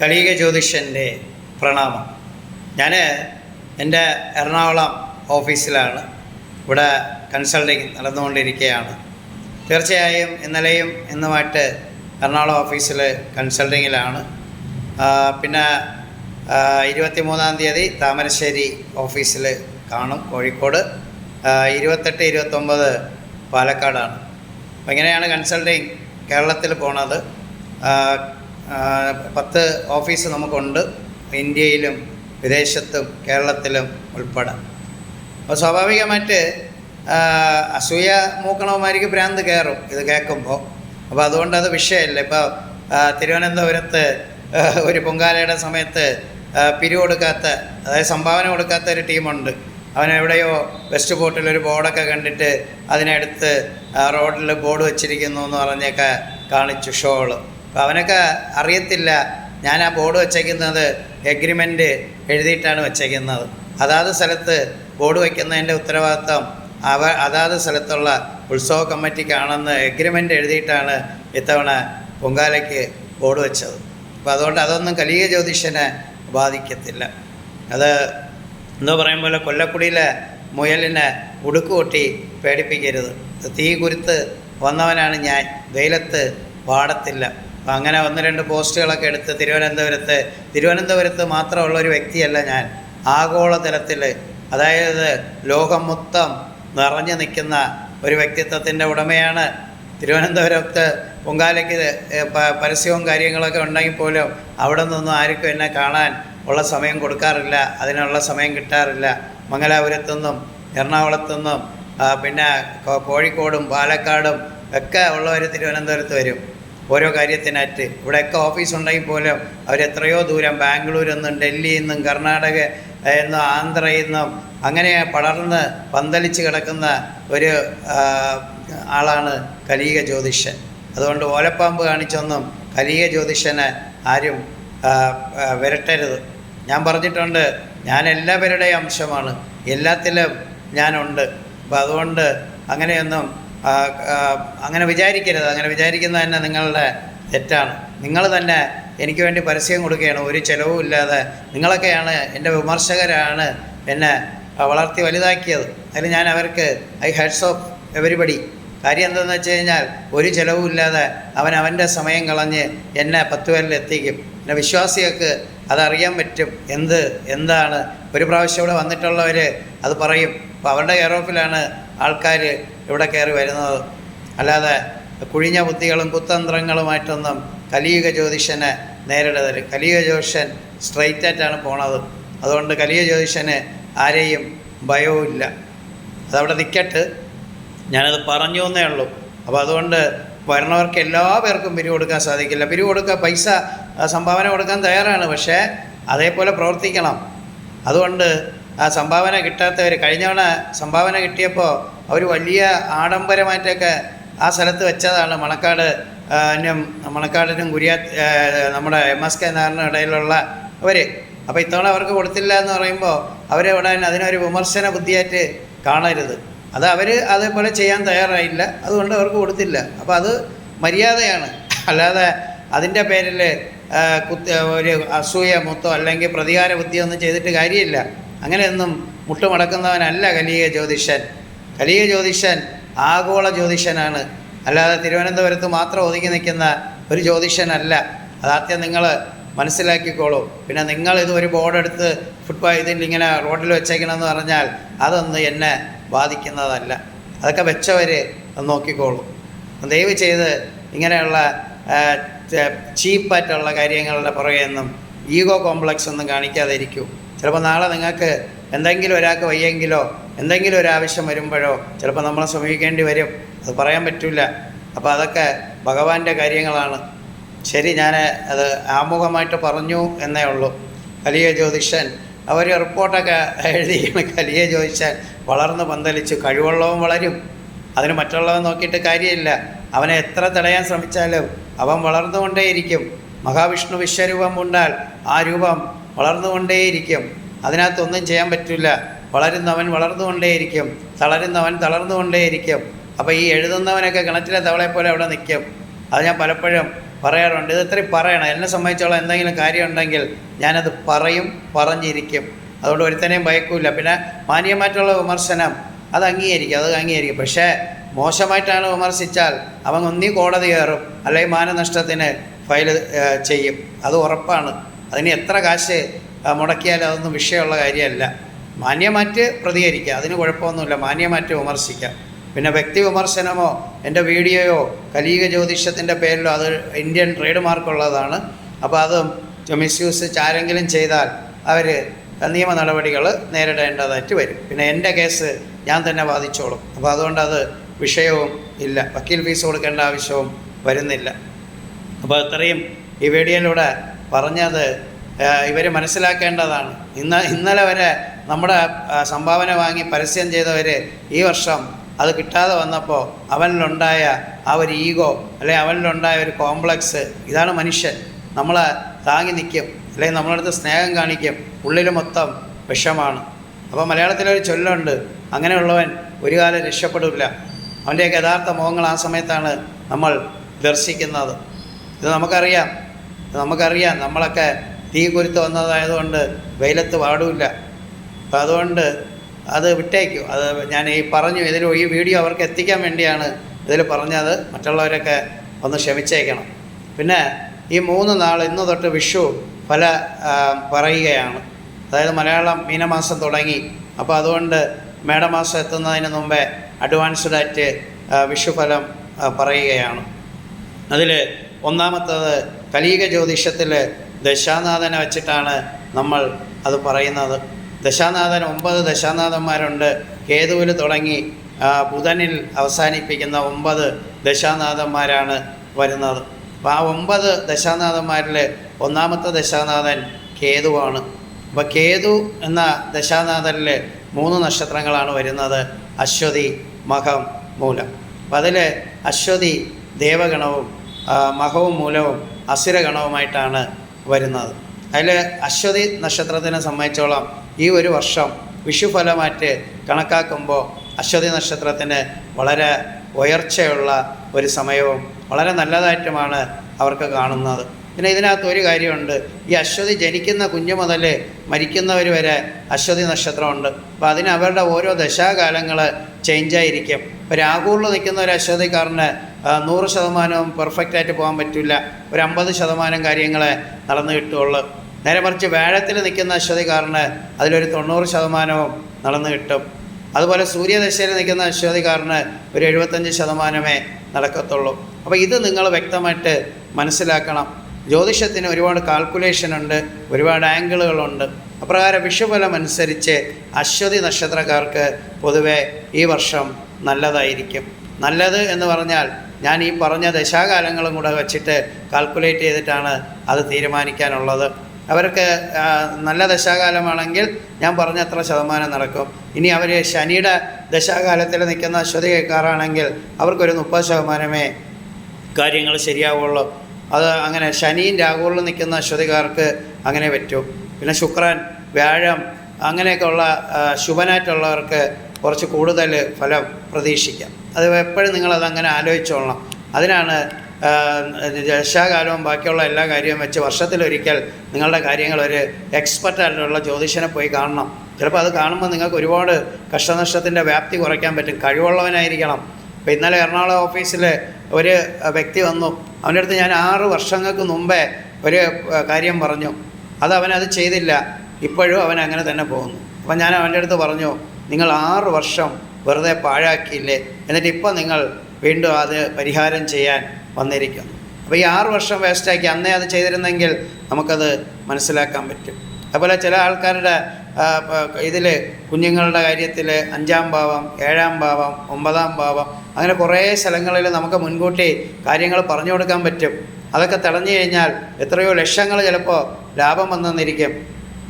കലിക ജ്യോതിഷന്റെ പ്രണാമം. ഞാൻ എന്റെ എറണാകുളം ഓഫീസിലാണ്. ഇവിടെ കൺസൾട്ടിങ് നടന്നുകൊണ്ടിരിക്കുകയാണ്. തീർച്ചയായും ഇന്നലെയും ഇന്നുമായിട്ട് എറണാകുളം ഓഫീസിൽ കൺസൾട്ടിങ്ങിലാണ്. പിന്നെ ഇരുപത്തി മൂന്നാം തീയതി താമരശ്ശേരി ഓഫീസിൽ കാണും കോഴിക്കോട്. ഇരുപത്തെട്ട് ഇരുപത്തൊമ്പത് പാലക്കാടാണ്. അപ്പോൾ ഇങ്ങനെയാണ് കൺസൾട്ടിങ് കേരളത്തിൽ പോണത്. പത്ത് ഓഫീസ് നമുക്കുണ്ട്. ഇന്ത്യയിലും വിദേശത്തും കേരളത്തിലും ഉൾപ്പെടെ. അപ്പോൾ സ്വാഭാവികമായിട്ട് അസൂയ മൂക്കണവന്മാർക്ക് ഭ്രാന്ത് കയറും ഇത് കേൾക്കുമ്പോൾ അപ്പോൾ അതുകൊണ്ട് അത് വിഷയമല്ല ഇപ്പോൾ തിരുവനന്തപുരത്ത് ഒരു പൊങ്കാലയുടെ സമയത്ത് പിരി കൊടുക്കാത്ത അതായത് സംഭാവന കൊടുക്കാത്ത ഒരു ടീമുണ്ട്. അവൻ എവിടെയോ വെസ്റ്റ് പോർട്ടിൽ ഒരു ബോർഡൊക്കെ കണ്ടിട്ട് അതിനടുത്ത് റോഡിൽ ബോർഡ് വെച്ചിരിക്കുന്നു എന്ന് പറഞ്ഞൊക്കെ കാണിച്ചു ഷോൾ. അപ്പോൾ അവനൊക്കെ അറിയത്തില്ല ഞാൻ ആ ബോർഡ് വെച്ചേക്കുന്നത് എഗ്രിമെന്റ് എഴുതിയിട്ടാണ് വെച്ചേക്കുന്നത്. അതാത് സ്ഥലത്ത് ബോർഡ് വയ്ക്കുന്നതിന്റെ ഉത്തരവാദിത്വം അവ അതാത് സ്ഥലത്തുള്ള ഉത്സവ കമ്മിറ്റിക്കാണെന്ന് എഗ്രിമെന്റ് എഴുതിയിട്ടാണ് ഇത്തവണ പൊങ്കാലയ്ക്ക് ബോർഡ് വെച്ചത്. അപ്പോൾ അതുകൊണ്ട് അതൊന്നും കലിക ജ്യോതിഷനെ ബാധിക്കത്തില്ല. അത് എന്ന് പറയും പോലെ കൊല്ലക്കുടിയിലെ മുയലിനെ ഉടുക്ക് കൊട്ടി പേടിപ്പിക്കരുത്. തീ കുരുത്ത് വന്നവനാണ് ഞാൻ വെയിലത്ത് വാടത്തില്ല. അപ്പം അങ്ങനെ ഒന്ന് രണ്ട് പോസ്റ്റുകളൊക്കെ എടുത്ത് തിരുവനന്തപുരത്ത് തിരുവനന്തപുരത്ത് മാത്രമുള്ള ഒരു വ്യക്തിയല്ല ഞാൻ. ആഗോളതലത്തിൽ അതായത് ലോകം മൊത്തം നിറഞ്ഞു നിൽക്കുന്ന ഒരു വ്യക്തിത്വത്തിന്റെ ഉടമയാണ് തിരുവനന്തപുരത്ത് പൊങ്കാലയ്ക്ക് പരസ്യവും കാര്യങ്ങളൊക്കെ ഉണ്ടെങ്കിൽ പോലും അവിടെ നിന്നൊന്നും ആർക്കും എന്നെ കാണാൻ ഉള്ള സമയം കൊടുക്കാറില്ല. അതിനുള്ള സമയം കിട്ടാറില്ല. മംഗലാപുരത്തുനിന്നും എറണാകുളത്തുനിന്നും നിന്നും പിന്നെ കോഴിക്കോടും പാലക്കാടും ഒക്കെ ഉള്ളവർ തിരുവനന്തപുരത്ത് വരും. ഓരോ കാര്യത്തിനായിട്ട്. ഇവിടെയൊക്കെ ഓഫീസ് ഉണ്ടെങ്കിൽ പോലും അവരെത്രയോ ദൂരം ബാംഗ്ലൂരിൽ നിന്നും ഡൽഹിയിൽ നിന്നും കർണാടക എന്നും ആന്ധ്രയിൽ നിന്നും അങ്ങനെ പടർന്ന് പന്തലിച്ച് കിടക്കുന്ന ഒരു ആളാണ് കലീക ജ്യോതിഷൻ. അതുകൊണ്ട് ഓലപ്പാമ്പ് കാണിച്ചൊന്നും കലീക ജ്യോതിഷനെ ആരും വിരട്ടരുത്. ഞാൻ പറഞ്ഞിട്ടുണ്ട് ഞാൻ എല്ലാവരുടെയും അംശമാണ്. എല്ലാത്തിലും ഞാനുണ്ട്. അപ്പം അതുകൊണ്ട് അങ്ങനെയൊന്നും അങ്ങനെ വിചാരിക്കരുത്. അങ്ങനെ വിചാരിക്കുന്നത് തന്നെ നിങ്ങളുടെ തെറ്റാണ്. നിങ്ങൾ തന്നെ എനിക്ക് വേണ്ടി പരസ്യം കൊടുക്കുകയാണ്. ഒരു ചിലവും ഇല്ലാതെ നിങ്ങളൊക്കെയാണ് എന്റെ വിമർശകരാണ് എന്നെ വളർത്തി വലുതാക്കിയത്. അതിൽ ഞാൻ അവർക്ക് ഐ ഹെഡ്സ് ഓഫ് എവരിബഡി. കാര്യം എന്താണെന്ന് വെച്ച് കഴിഞ്ഞാൽ ഒരു ചിലവും ഇല്ലാതെ അവൻ അവന്റെ സമയം കളഞ്ഞ് എന്നെ പത്ത് പേരിൽ എത്തിക്കും. പിന്നെ വിശ്വാസികൾക്ക് അതറിയാൻ പറ്റും എന്ത് എന്താണ്. ഒരു പ്രാവശ്യം ഇവിടെ വന്നിട്ടുള്ളവർ അത് പറയും. അപ്പോൾ അവരുടെ കെയർ ഓഫിലാണ് ആൾക്കാർ ഇവിടെ കയറി വരുന്നത്. അല്ലാതെ കുഴിഞ്ഞ ബുദ്ധികളും കുതന്ത്രങ്ങളുമായിട്ടൊന്നും കലിയുഗ ജ്യോതിഷനെ നേരിടരുത്. കലിയുഗ ജ്യോതിഷൻ സ്ട്രൈറ്റ് ആയിട്ടാണ് പോണത്. അതുകൊണ്ട് കലിയുഗ ജ്യോതിഷന് ആരെയും ഭയവും ഇല്ല. അതവിടെ നിൽക്കട്ട് ഞാനത് പറഞ്ഞു എന്നേ ഉള്ളൂ. അപ്പോൾ അതുകൊണ്ട് വരണവർക്ക് എല്ലാ പേർക്കും പിരിവ് കൊടുക്കാൻ സാധിക്കില്ല. പിരിവ് കൊടുക്കുക പൈസ സംഭാവന കൊടുക്കാൻ തയ്യാറാണ്. പക്ഷേ അതേപോലെ പ്രവർത്തിക്കണം. അതുകൊണ്ട് ആ സംഭാവന കിട്ടാത്തവർ കഴിഞ്ഞവണ സംഭാവന കിട്ടിയപ്പോൾ അവർ വലിയ ആഡംബരമായിട്ടൊക്കെ ആ സ്ഥലത്ത് വെച്ചതാണ് മണക്കാട് മണക്കാടിനും കുര്യാ നമ്മുടെ എം എസ് കെ നായറിനും ഇടയിലുള്ള അവർ അപ്പോൾ ഇത്തവണ അവർക്ക് കൊടുത്തില്ല എന്ന് പറയുമ്പോൾ അവരെ ഉടൻ അതിനൊരു വിമർശന ബുദ്ധിയായിട്ട് കാണരുത്. അത് അവർ അതേപോലെ ചെയ്യാൻ തയ്യാറായില്ല. അതുകൊണ്ട് അവർക്ക് കൊടുത്തില്ല. അപ്പോൾ അത് മര്യാദയാണ്. അല്ലാതെ അതിന്റെ പേരിൽ കുത്തി ഒരു അസൂയ മൊത്തം അല്ലെങ്കിൽ പ്രതികാര ബുദ്ധിയൊന്നും ചെയ്തിട്ട് കാര്യമില്ല. അങ്ങനെയൊന്നും മുട്ടുമടക്കുന്നവനല്ല കലിയ ജ്യോതിഷൻ. കലിയ ജ്യോതിഷൻ ആഗോള ജ്യോതിഷനാണ്. അല്ലാതെ തിരുവനന്തപുരത്ത് മാത്രം ഒതുങ്ങി നിൽക്കുന്ന ഒരു ജ്യോതിഷനല്ല. അതാദ്യം നിങ്ങൾ മനസ്സിലാക്കിക്കോളൂ. പിന്നെ നിങ്ങൾ ഇത് ഒരു ബോർഡെടുത്ത് ഫുട്ബോൾ ഇതിൽ ഇങ്ങനെ റോഡിൽ വെച്ചേക്കണമെന്ന് പറഞ്ഞാൽ അതൊന്നും എന്നെ ബാധിക്കുന്നതല്ല. അതൊക്കെ വെച്ചവർ നോക്കിക്കോളൂ. ദയവ് ചെയ്ത് ഇങ്ങനെയുള്ള ചീപ്പായിട്ടുള്ള കാര്യങ്ങളുടെ പുറകെ ഒന്നും ഈഗോ കോംപ്ലക്സ് ഒന്നും കാണിക്കാതെ ഇരിക്കൂ ചിലപ്പോൾ നാളെ നിങ്ങൾക്ക് എന്തെങ്കിലും ഒരാൾക്ക് വയ്യെങ്കിലോ എന്തെങ്കിലും ഒരു ആവശ്യം വരുമ്പോഴോ ചിലപ്പോൾ നമ്മളെ സമീപിക്കേണ്ടി വരും. അത് പറയാൻ പറ്റില്ല അപ്പോൾ അതൊക്കെ ഭഗവാന്റെ കാര്യങ്ങളാണ്. ശരി ഞാൻ അത് ആമുഖമായിട്ട് പറഞ്ഞു എന്നേ ഉള്ളൂ. കലിയ ജ്യോതിഷൻ അവർ റിപ്പോർട്ടൊക്കെ എഴുതിയാണ് കലിയ ജ്യോതിഷൻ വളർന്ന് പന്തലിച്ചു കഴിവുള്ളവൻ വളരും. അതിന് മറ്റുള്ളവൻ നോക്കിയിട്ട് കാര്യമില്ല. അവനെ എത്ര തടയാൻ ശ്രമിച്ചാലും അവൻ വളർന്നുകൊണ്ടേയിരിക്കും. മഹാവിഷ്ണു വിശ്വരൂപം കൊണ്ടാൽ ആ രൂപം വളർന്നുകൊണ്ടേയിരിക്കും. അതിനകത്തൊന്നും ചെയ്യാൻ പറ്റില്ല. വളരുന്നവൻ വളർന്നുകൊണ്ടേയിരിക്കും. തളരുന്നവൻ തളർന്നുകൊണ്ടേയിരിക്കും. അപ്പോൾ ഈ എഴുതുന്നവനൊക്കെ കിണറ്റിലെ തവളെ പോലെ അവിടെ നിൽക്കും. അത് ഞാൻ പലപ്പോഴും പറയാറുണ്ട്. ഇത് ഇത്രയും പറയണം. എന്നെ സംബന്ധിച്ചോളം എന്തെങ്കിലും കാര്യമുണ്ടെങ്കിൽ ഞാനത് പറയും പറഞ്ഞിരിക്കും. അതുകൊണ്ട് ഒരുത്തനെയും ഭയക്കൂല. പിന്നെ മാന്യമായിട്ടുള്ള വിമർശനം അത് അംഗീകരിക്കും. അത് അംഗീകരിക്കും. പക്ഷേ മോശമായിട്ടാണ് വിമർശിച്ചാൽ അവൻ ഒന്നീ കോടതി കയറും. അല്ലെങ്കിൽ മാനനഷ്ടത്തിന് ഫയൽ ചെയ്യും. അത് ഉറപ്പാണ്. അതിന് എത്ര കാശ് മുടക്കിയാലും അതൊന്നും വിഷയമുള്ള കാര്യമല്ല. മാന്യമാറ്റ് പ്രതികരിക്കുക. അതിന് കുഴപ്പമൊന്നുമില്ല. മാന്യമാറ്റ് വിമർശിക്കാം പിന്നെ വ്യക്തി വിമർശനമോ എന്റെ വീഡിയോയോ കലീക ജ്യോതിഷത്തിന്റെ പേരിലോ അത് ഇന്ത്യൻ ട്രേഡ് മാർക്കുള്ളതാണ് അപ്പോൾ അതും മിസ്യൂസ് ആരെങ്കിലും ചെയ്താൽ അവർ നിയമ നടപടികൾ നേരിടേണ്ടതായിട്ട് വരും. പിന്നെ എന്റെ കേസ് ഞാൻ തന്നെ വാദിച്ചോളും. അപ്പോൾ അതുകൊണ്ട് അത് വിഷയവും ഇല്ല. വക്കീൽ ഫീസ് കൊടുക്കേണ്ട ആവശ്യവും വരുന്നില്ല. അപ്പോൾ ഇത്രയും ഈ വീഡിയോയിലൂടെ പറഞ്ഞത് ഇവർ മനസ്സിലാക്കേണ്ടതാണ്. ഇന്ന് ഇന്നലെ വരെ നമ്മുടെ സംഭാവന വാങ്ങി പരസ്യം ചെയ്തവർ ഈ വർഷം അത് കിട്ടാതെ വന്നപ്പോൾ അവനിലുണ്ടായ ആ ഒരു ഈഗോ അല്ലെങ്കിൽ അവനിലുണ്ടായ ഒരു കോംപ്ലക്സ് ഇതാണ് മനുഷ്യൻ. നമ്മൾ താങ്ങി നിൽക്കും അല്ലെങ്കിൽ നമ്മളടുത്ത് സ്നേഹം കാണിക്കും ഉള്ളിൽ മൊത്തം വിഷമാണ്. അപ്പോൾ മലയാളത്തിലൊരു ചൊല്ലുണ്ട് അങ്ങനെയുള്ളവൻ ഒരു കാലം രക്ഷപ്പെടില്ല അവന്റെയൊക്കെ യഥാർത്ഥ മുഖങ്ങൾ ആ സമയത്താണ് നമ്മൾ ദർശിക്കുന്നത്. ഇത് നമുക്കറിയാം. നമുക്കറിയാം നമ്മളൊക്കെ തീ കുരുത്ത് വന്നതായതുകൊണ്ട് വെയിലത്ത് പാടില്ല അപ്പം അതുകൊണ്ട് അത് വിട്ടേക്കും. അത് ഞാൻ ഈ പറഞ്ഞു ഇതിൽ ഈ വീഡിയോ അവർക്ക് എത്തിക്കാൻ വേണ്ടിയാണ് ഇതിൽ പറഞ്ഞത്. മറ്റുള്ളവരൊക്കെ ഒന്ന് ക്ഷമിച്ചേക്കണം. പിന്നെ ഈ മൂന്ന് നാൾ ഇന്ന് തൊട്ട് വിഷു പല പറയുകയാണ്. അതായത് മലയാളം മീനമാസം തുടങ്ങി. അപ്പോൾ അതുകൊണ്ട് മേടമാസം എത്തുന്നതിന് മുമ്പേ അഡ്വാൻസ്ഡ് ആയിട്ട് ആ, വിഷുഫലം പറയുകയാണ്. അതിൽ ഒന്നാമത്തത് കലീക ജ്യോതിഷത്തിൽ ദശാനാഥനെ വച്ചിട്ടാണ് നമ്മൾ അത് പറയുന്നത്. ദശാനാഥൻ ഒമ്പത് ദശാനാഥന്മാരുണ്ട്. കേതുവിൽ തുടങ്ങി ബുധനിൽ അവസാനിപ്പിക്കുന്ന ഒമ്പത് ദശാനാഥന്മാരാണ് വരുന്നത്. അപ്പോൾ ആ ഒമ്പത് ദശാനാഥന്മാരിൽ ഒന്നാമത്തെ ദശാനാഥൻ കേതുവാണ്. അപ്പോൾ കേതു എന്ന ദശാനാഥനിൽ മൂന്ന് നക്ഷത്രങ്ങളാണ് വരുന്നത്. അശ്വതി മഹം മൂലം. അപ്പം അതിൽ അശ്വതി ദേവഗണവും മഹവും മൂലവും അസുരഗണവുമായിട്ടാണ് വരുന്നത്. അതിൽ അശ്വതി നക്ഷത്രത്തിനെ സംബന്ധിച്ചോളം ഈ ഒരു വർഷം വിഷുഫലമായിട്ട് കണക്കാക്കുമ്പോൾ അശ്വതി നക്ഷത്രത്തിന് വളരെ ഉയർച്ചയുള്ള ഒരു സമയവും വളരെ നല്ലതായിട്ടുമാണ് അവർക്ക് കാണുന്നത്. പിന്നെ ഇതിനകത്ത് ഒരു കാര്യമുണ്ട്. ഈ അശ്വതി ജനിക്കുന്ന കുഞ്ഞു മുതൽ മരിക്കുന്നവർ വരെ അശ്വതി നക്ഷത്രമുണ്ട്. അപ്പോൾ അതിന് അവരുടെ ഓരോ ദശാകാലങ്ങൾ ചേഞ്ചായിരിക്കും ഇപ്പോൾ രാഹുലിൽ നിൽക്കുന്ന ഒരു അശ്വതിക്കാരന് നൂറ് ശതമാനവും പെർഫെക്റ്റ് ആയിട്ട് പോകാൻ പറ്റില്ല. ഒരു അമ്പത് ശതമാനം കാര്യങ്ങളെ നടന്നു കിട്ടുള്ളൂ നേരെ മറിച്ച് വേഴത്തിൽ നിൽക്കുന്ന അശ്വതികാരന് അതിലൊരു തൊണ്ണൂറ് ശതമാനവും നടന്നു കിട്ടും. അതുപോലെ സൂര്യദശയിൽ നിൽക്കുന്ന അശ്വതികാരന് ഒരു എഴുപത്തഞ്ച് ശതമാനമേ നടക്കത്തുള്ളൂ. അപ്പോൾ ഇത് നിങ്ങൾ വ്യക്തമായിട്ട് മനസ്സിലാക്കണം. ജ്യോതിഷത്തിന് ഒരുപാട് കാൽക്കുലേഷൻ ഉണ്ട് ഒരുപാട് ആംഗിളുകളുണ്ട് അപ്രകാരം വിഷുഫലം അനുസരിച്ച് അശ്വതി നക്ഷത്രക്കാർക്ക് പൊതുവെ ഈ വർഷം നല്ലതായിരിക്കും. നല്ലത് എന്ന് പറഞ്ഞാൽ ഞാൻ ഈ പറഞ്ഞ ദശാകാലങ്ങളും കൂടെ വെച്ചിട്ട് കാൽക്കുലേറ്റ് ചെയ്തിട്ടാണ് അത് തീരുമാനിക്കാനുള്ളത്. അവർക്ക് നല്ല ദശാകാലമാണെങ്കിൽ ഞാൻ പറഞ്ഞ എത്ര ശതമാനം നടക്കും. ഇനി അവർ ശനിയുടെ ദശാകാലത്തിൽ നിൽക്കുന്ന അശ്വതിക്കാരാണെങ്കിൽ അവർക്കൊരു മുപ്പത് ശതമാനമേ കാര്യങ്ങൾ ശരിയാവുള്ളൂ. അത് അങ്ങനെ ശനിയും രാഹുലും നിൽക്കുന്ന അശ്വതികാർക്ക് അങ്ങനെ പറ്റും. പിന്നെ ശുക്രൻ വ്യാഴം അങ്ങനെയൊക്കെയുള്ള ശുഭനായിട്ടുള്ളവർക്ക് കുറച്ച് കൂടുതൽ ഫലം പ്രതീക്ഷിക്കാം. അത് എപ്പോഴും നിങ്ങളത് അങ്ങനെ ആലോചിച്ചോളണം. അതിനാണ് രക്ഷാകാലവും ബാക്കിയുള്ള എല്ലാ കാര്യവും വെച്ച് വർഷത്തിലൊരിക്കൽ നിങ്ങളുടെ കാര്യങ്ങൾ ഒരു എക്സ്പെർട്ടായിട്ടുള്ള ജ്യോതിഷനെ പോയി കാണണം. ചിലപ്പോൾ അത് കാണുമ്പോൾ നിങ്ങൾക്ക് ഒരുപാട് കഷ്ടനഷ്ടത്തിന്റെ വ്യാപ്തി കുറയ്ക്കാൻ പറ്റും. കഴിവുള്ളവനായിരിക്കണം. ഇപ്പോൾ ഇന്നലെ എറണാകുളം ഓഫീസിൽ ഒരു വ്യക്തി വന്നു. അവന്റെ അടുത്ത് ഞാൻ ആറ് വർഷങ്ങൾക്ക് മുമ്പേ ഒരു കാര്യം പറഞ്ഞു. അത് അവനത് ചെയ്തില്ല. ഇപ്പോഴും അവൻ അങ്ങനെ തന്നെ പോകുന്നു. അപ്പം ഞാൻ അവന്റെ അടുത്ത് പറഞ്ഞു നിങ്ങൾ ആറ് വർഷം വെറുതെ പാഴാക്കിയില്ലേ? എന്നിട്ട് ഇപ്പം നിങ്ങൾ വീണ്ടും അത് പരിഹാരം ചെയ്യാൻ വന്നിരിക്കുന്നു. അപ്പോൾ ഈ ആറ് വർഷം വേസ്റ്റാക്കി അന്നേ അത് ചെയ്തിരുന്നെങ്കിൽ നമുക്കത് മനസ്സിലാക്കാൻ പറ്റും. അതുപോലെ ചില ആൾക്കാരുടെ ഇതിൽ കുഞ്ഞുങ്ങളുടെ കാര്യത്തിൽ അഞ്ചാം ഭാവം ഏഴാം ഭാവം ഒമ്പതാം ഭാവം അങ്ങനെ കുറേ സ്ഥലങ്ങളിൽ നമുക്ക് മുൻകൂട്ടി കാര്യങ്ങൾ പറഞ്ഞു കൊടുക്കാൻ പറ്റും. അതൊക്കെ തടഞ്ഞു കഴിഞ്ഞാൽ എത്രയോ ലക്ഷങ്ങൾ ചിലപ്പോൾ ലാഭം വന്നെന്നിരിക്കും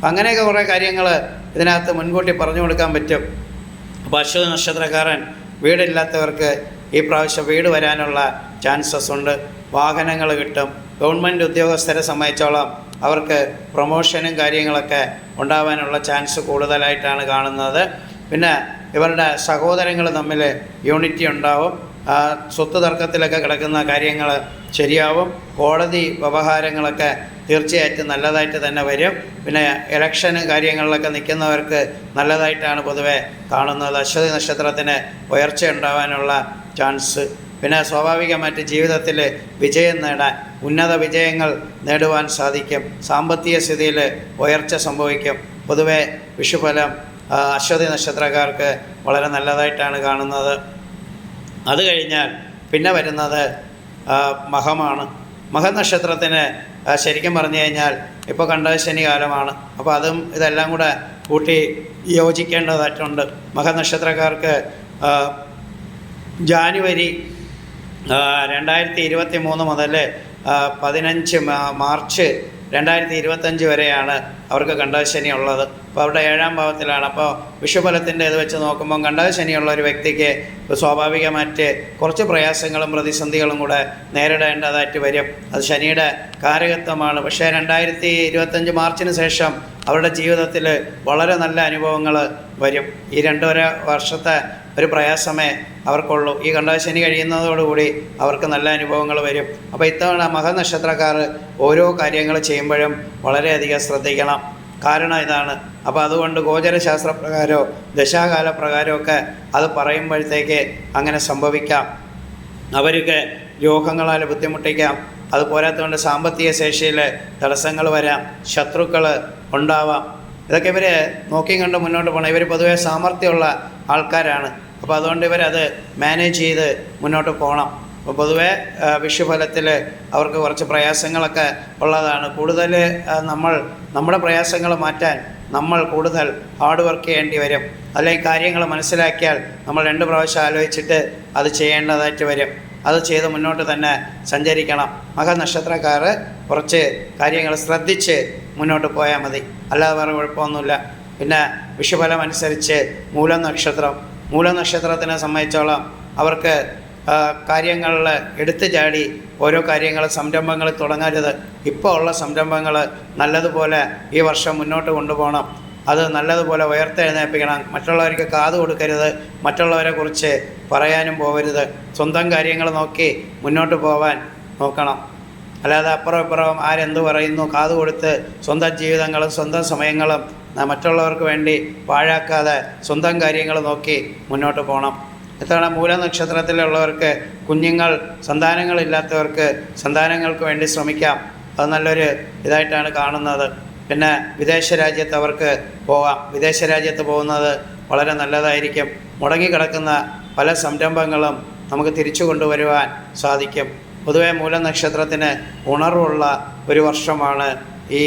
അങ്ങനെയൊക്കെ കുറേ കാര്യങ്ങൾ ഇതിനകത്ത് മുൻകൂട്ടി പറഞ്ഞു കൊടുക്കാൻ പറ്റും. അപ്പോൾ അശ്വതി നക്ഷത്രക്കാരൻ വീടില്ലാത്തവർക്ക് ഈ പ്രാവശ്യം വീട് വരാനുള്ള ചാൻസസ് ഉണ്ട്. വാഹനങ്ങൾ കിട്ടും. ഗവൺമെന്റ് ഉദ്യോഗസ്ഥരെ സംബന്ധിച്ചോളം അവർക്ക് പ്രൊമോഷനും കാര്യങ്ങളൊക്കെ ഉണ്ടാവാനുള്ള ചാൻസ് കൂടുതലായിട്ടാണ് കാണുന്നത്. പിന്നെ ഇവരുടെ സഹോദരങ്ങൾ തമ്മിൽ യൂണിറ്റി ഉണ്ടാവും. സ്വത്ത് തർക്കത്തിലൊക്കെ കിടക്കുന്ന കാര്യങ്ങൾ ശരിയാവും. കോടതി വ്യവഹാരങ്ങളൊക്കെ തീർച്ചയായിട്ടും നല്ലതായിട്ട് തന്നെ വരും. പിന്നെ ഇലക്ഷന് കാര്യങ്ങളിലൊക്കെ നിൽക്കുന്നവർക്ക് നല്ലതായിട്ടാണ് പൊതുവെ കാണുന്നത്. അശ്വതി നക്ഷത്രത്തിന് ഉയർച്ച ഉണ്ടാവാനുള്ള ചാൻസ് പിന്നെ സ്വാഭാവികമായിട്ട് ജീവിതത്തിൽ വിജയം നേടാൻ ഉന്നത വിജയങ്ങൾ നേടുവാൻ സാധിക്കും. സാമ്പത്തിക സ്ഥിതിയിൽ ഉയർച്ച സംഭവിക്കും. പൊതുവെ വിഷുഫലം അശ്വതി നക്ഷത്രക്കാർക്ക് വളരെ നല്ലതായിട്ടാണ് കാണുന്നത്. അത് കഴിഞ്ഞാൽ പിന്നെ വരുന്നത് മഹമാണ്. മഹനക്ഷത്രത്തിന് ശരിക്കും പറഞ്ഞു കഴിഞ്ഞാൽ ഇപ്പോൾ കണ്ട ശനി കാലമാണ് അപ്പോൾ അതും ഇതെല്ലാം കൂടെ കൂട്ടി യോജിക്കേണ്ടതായിട്ടുണ്ട്. മഹനക്ഷത്രക്കാർക്ക് ജാനുവരി രണ്ടായിരത്തി ഇരുപത്തി മൂന്ന് മുതൽ പതിനഞ്ച് മാർച്ച് രണ്ടായിരത്തി ഇരുപത്തഞ്ച് വരെയാണ് അവർക്ക് കണ്ടകശനിയുള്ളത് അപ്പോൾ അവരുടെ ഏഴാം ഭാവത്തിലാണ്. അപ്പോൾ വിഷുഫലത്തിന്റെ ഇത് വെച്ച് നോക്കുമ്പോൾ കണ്ടകശനിയുള്ള ഒരു വ്യക്തിക്ക് സ്വാഭാവികമായിട്ട് കുറച്ച് പ്രയാസങ്ങളും പ്രതിസന്ധികളും കൂടെ നേരിടേണ്ടതായിട്ട് വരും. അത് ശനിയുടെ കാരകത്വമാണ്. പക്ഷേ രണ്ടായിരത്തി ഇരുപത്തഞ്ച് മാർച്ചിന് ശേഷം അവരുടെ ജീവിതത്തിൽ വളരെ നല്ല അനുഭവങ്ങൾ വരും. ഈ രണ്ടര വർഷത്തെ ഒരു പ്രയാസമേ അവർക്കുള്ളൂ. ഈ കണ്ടശനി കഴിയുന്നതോടുകൂടി അവർക്ക് നല്ല അനുഭവങ്ങൾ വരും. അപ്പോൾ ഇത്തവണ മഹനക്ഷത്രക്കാർ ഓരോ കാര്യങ്ങൾ ചെയ്യുമ്പോഴും വളരെയധികം ശ്രദ്ധിക്കണം. കാരണം ഇതാണ്. അപ്പോൾ അതുകൊണ്ട് ഗോചരശാസ്ത്രപ്രകാരമോ ദശാകാല പ്രകാരമൊക്കെ അത് പറയുമ്പോഴത്തേക്ക് അങ്ങനെ സംഭവിക്കാം. അവർക്ക് രോഗങ്ങളാൽ ബുദ്ധിമുട്ടിക്കാം. അത് പോരാത്തതുകൊണ്ട് സാമ്പത്തിക ശേഷിയിൽ തടസ്സങ്ങൾ വരാം. ശത്രുക്കൾ ഉണ്ടാവാം. ഇതൊക്കെ ഇവർ നോക്കിയും കണ്ട് മുന്നോട്ട് പോകണം. ഇവർ പൊതുവേ സാമർഥ്യമുള്ള ആൾക്കാരാണ്. അപ്പോൾ അതുകൊണ്ട് ഇവരത് മാനേജ് ചെയ്ത് മുന്നോട്ട് പോകണം. അപ്പോൾ പൊതുവേ വിഷുഫലത്തിൽ അവർക്ക് കുറച്ച് പ്രയാസങ്ങളൊക്കെ ഉള്ളതാണ്. കൂടുതൽ നമ്മൾ നമ്മുടെ പ്രയാസങ്ങൾ മാറ്റാൻ നമ്മൾ കൂടുതൽ ഹാർഡ് വർക്ക് ചെയ്യേണ്ടി വരും. അല്ലെങ്കിൽ കാര്യങ്ങൾ മനസ്സിലാക്കിയാൽ നമ്മൾ രണ്ട് പ്രാവശ്യം ആലോചിച്ചിട്ട് അത് ചെയ്യേണ്ടതായിട്ട് വരും. അത് ചെയ്ത് മുന്നോട്ട് തന്നെ സഞ്ചരിക്കണം. മകനക്ഷത്രക്കാർ കുറച്ച് കാര്യങ്ങൾ ശ്രദ്ധിച്ച് മുന്നോട്ട് പോയാൽ മതി. അല്ലാതെ വേറെ കുഴപ്പമൊന്നുമില്ല. പിന്നെ വിഷുഫലം അനുസരിച്ച് മൂലനക്ഷത്രം. മൂലം നക്ഷത്രത്തിനെ സംബന്ധിച്ചോളം അവർക്ക് കാര്യങ്ങളിൽ എടുത്തു ചാടി ഓരോ കാര്യങ്ങൾ സംരംഭങ്ങൾ തുടങ്ങരുത്. ഇപ്പോൾ ഉള്ള സംരംഭങ്ങൾ നല്ലതുപോലെ ഈ വർഷം മുന്നോട്ട് കൊണ്ടുപോകണം. അത് നല്ലതുപോലെ ഉയർത്തെഴുന്നേൽപ്പിക്കണം. മറ്റുള്ളവർക്ക് കാത് കൊടുക്കരുത്. മറ്റുള്ളവരെ കുറിച്ച് പറയാനും പോകരുത്. സ്വന്തം കാര്യങ്ങൾ നോക്കി മുന്നോട്ട് പോകാൻ നോക്കണം. അല്ലാതെ അപ്പുറം ഇപ്പുറം ആരെന്ത് പറയുന്നു കാത് കൊടുത്ത് സ്വന്തം ജീവിതങ്ങളും സ്വന്തം സമയങ്ങളും മറ്റുള്ളവർക്ക് വേണ്ടി പാഴാക്കാതെ സ്വന്തം കാര്യങ്ങൾ നോക്കി മുന്നോട്ട് പോകണം. ഇത്തവണ മൂലനക്ഷത്രത്തിലുള്ളവർക്ക് കുഞ്ഞുങ്ങൾ സന്താനങ്ങളില്ലാത്തവർക്ക് സന്താനങ്ങൾക്ക് വേണ്ടി ശ്രമിക്കാം. അത് നല്ലൊരു ഇതായിട്ടാണ് കാണുന്നത്. പിന്നെ വിദേശ രാജ്യത്ത് അവർക്ക് പോകാം. വിദേശ രാജ്യത്ത് പോകുന്നത് വളരെ നല്ലതായിരിക്കും. മുടങ്ങിക്കിടക്കുന്ന പല സംരംഭങ്ങളും നമുക്ക് തിരിച്ചു കൊണ്ടുവരുവാൻ സാധിക്കും. പൊതുവെ മൂലനക്ഷത്രത്തിന് ഉണർവുള്ള ഒരു വർഷമാണ് ഈ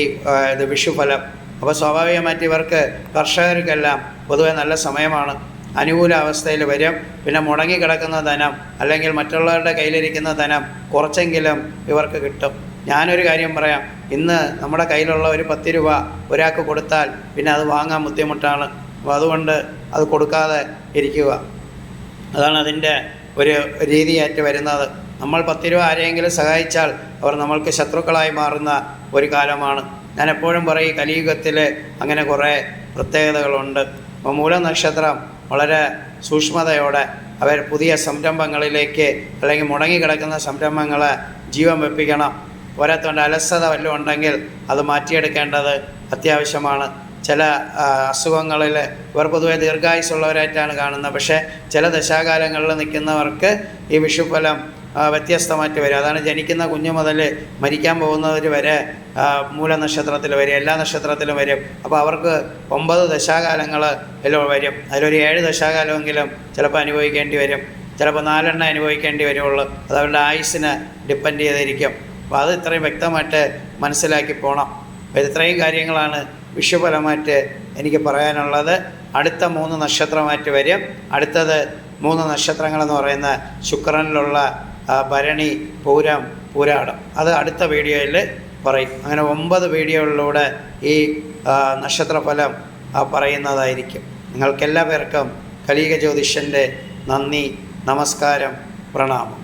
ഇത് വിഷുഫലം. അപ്പോൾ സ്വാഭാവികമായിട്ട് ഇവർക്ക് കർഷകർക്കെല്ലാം പൊതുവെ നല്ല സമയമാണ്. അനുകൂല അവസ്ഥയിൽ വരും. പിന്നെ മുടങ്ങിക്കിടക്കുന്ന ധനം അല്ലെങ്കിൽ മറ്റുള്ളവരുടെ കയ്യിലിരിക്കുന്ന ധനം കുറച്ചെങ്കിലും ഇവർക്ക് കിട്ടും. ഞാനൊരു കാര്യം പറയാം. ഇന്ന് നമ്മുടെ കയ്യിലുള്ള ഒരു പത്ത് രൂപ ഒരാൾക്ക് കൊടുത്താൽ പിന്നെ അത് വാങ്ങാൻ ബുദ്ധിമുട്ടാണ്. അപ്പോൾ അതുകൊണ്ട് അത് കൊടുക്കാതെ ഇരിക്കുക. അതാണ് അതിന്റെ ഒരു രീതിയായിട്ട് വരുന്നത്. നമ്മൾ പത്ത് രൂപ ആരെയെങ്കിലും സഹായിച്ചാൽ അവർ നമ്മൾക്ക് ശത്രുക്കളായി മാറുന്ന ഒരു കാലമാണ്. ഞാൻ എപ്പോഴും പറയും കലിയുഗത്തിൽ അങ്ങനെ കുറേ പ്രത്യേകതകളുണ്ട്. അപ്പോൾ മൂലനക്ഷത്രം വളരെ സൂക്ഷ്മതയോടെ അവർ പുതിയ സംരംഭങ്ങളിലേക്ക് അല്ലെങ്കിൽ മുടങ്ങിക്കിടക്കുന്ന സംരംഭങ്ങളെ ജീവൻ വെപ്പിക്കണം. പോരാത്തോണ്ട് അലസത വല്ലതും ഉണ്ടെങ്കിൽ അത് മാറ്റിയെടുക്കേണ്ടത് അത്യാവശ്യമാണ്. ചില അസുഖങ്ങളിൽ ഇവർ പൊതുവെ ദീർഘായുസുള്ളവരായിട്ടാണ് കാണുന്നത്. പക്ഷേ ചില ദശാകാലങ്ങളിൽ നിൽക്കുന്നവർക്ക് ഈ വിഷുഫലം വ്യത്യസ്തമായിട്ട് വരും. അതാണ് ജനിക്കുന്ന കുഞ്ഞു മുതൽ മരിക്കാൻ പോകുന്നവർ വരെ മൂലനക്ഷത്രത്തിൽ വരും എല്ലാ നക്ഷത്രത്തിലും വരും അപ്പോൾ അവർക്ക് ഒമ്പത് ദശാകാലങ്ങൾ എല്ലാം വരും. അതിലൊരു ഏഴ് ദശാകാലമെങ്കിലും ചിലപ്പോൾ അനുഭവിക്കേണ്ടി വരും. ചിലപ്പോൾ നാലെണ്ണം അനുഭവിക്കേണ്ടി വരുള്ളൂ അത് അവരുടെ ആയുസ്സിനെ ഡിപ്പെൻഡ് ചെയ്തിരിക്കും. അപ്പോൾ അത് ഇത്രയും വ്യക്തമായിട്ട് മനസ്സിലാക്കി പോകണം അപ്പോൾ ഇത്രയും കാര്യങ്ങളാണ് വിഷുഫലമായിട്ട് എനിക്ക് പറയാനുള്ളത്. അടുത്ത മൂന്ന് നക്ഷത്രമായിട്ട് വരും. അടുത്തത് മൂന്ന് നക്ഷത്രങ്ങളെന്ന് പറയുന്ന ശുക്രനിലുള്ള ഭരണി പൂരം പൂരാടം. അത് അടുത്ത വീഡിയോയിൽ പറയും. അങ്ങനെ ഒമ്പത് വീഡിയോകളിലൂടെ ഈ നക്ഷത്രഫലം പറയുന്നതായിരിക്കും. നിങ്ങൾക്കെല്ലാവർക്കും കലിക ജ്യോതിഷന്റെ നന്ദി നമസ്കാരം പ്രണാമം.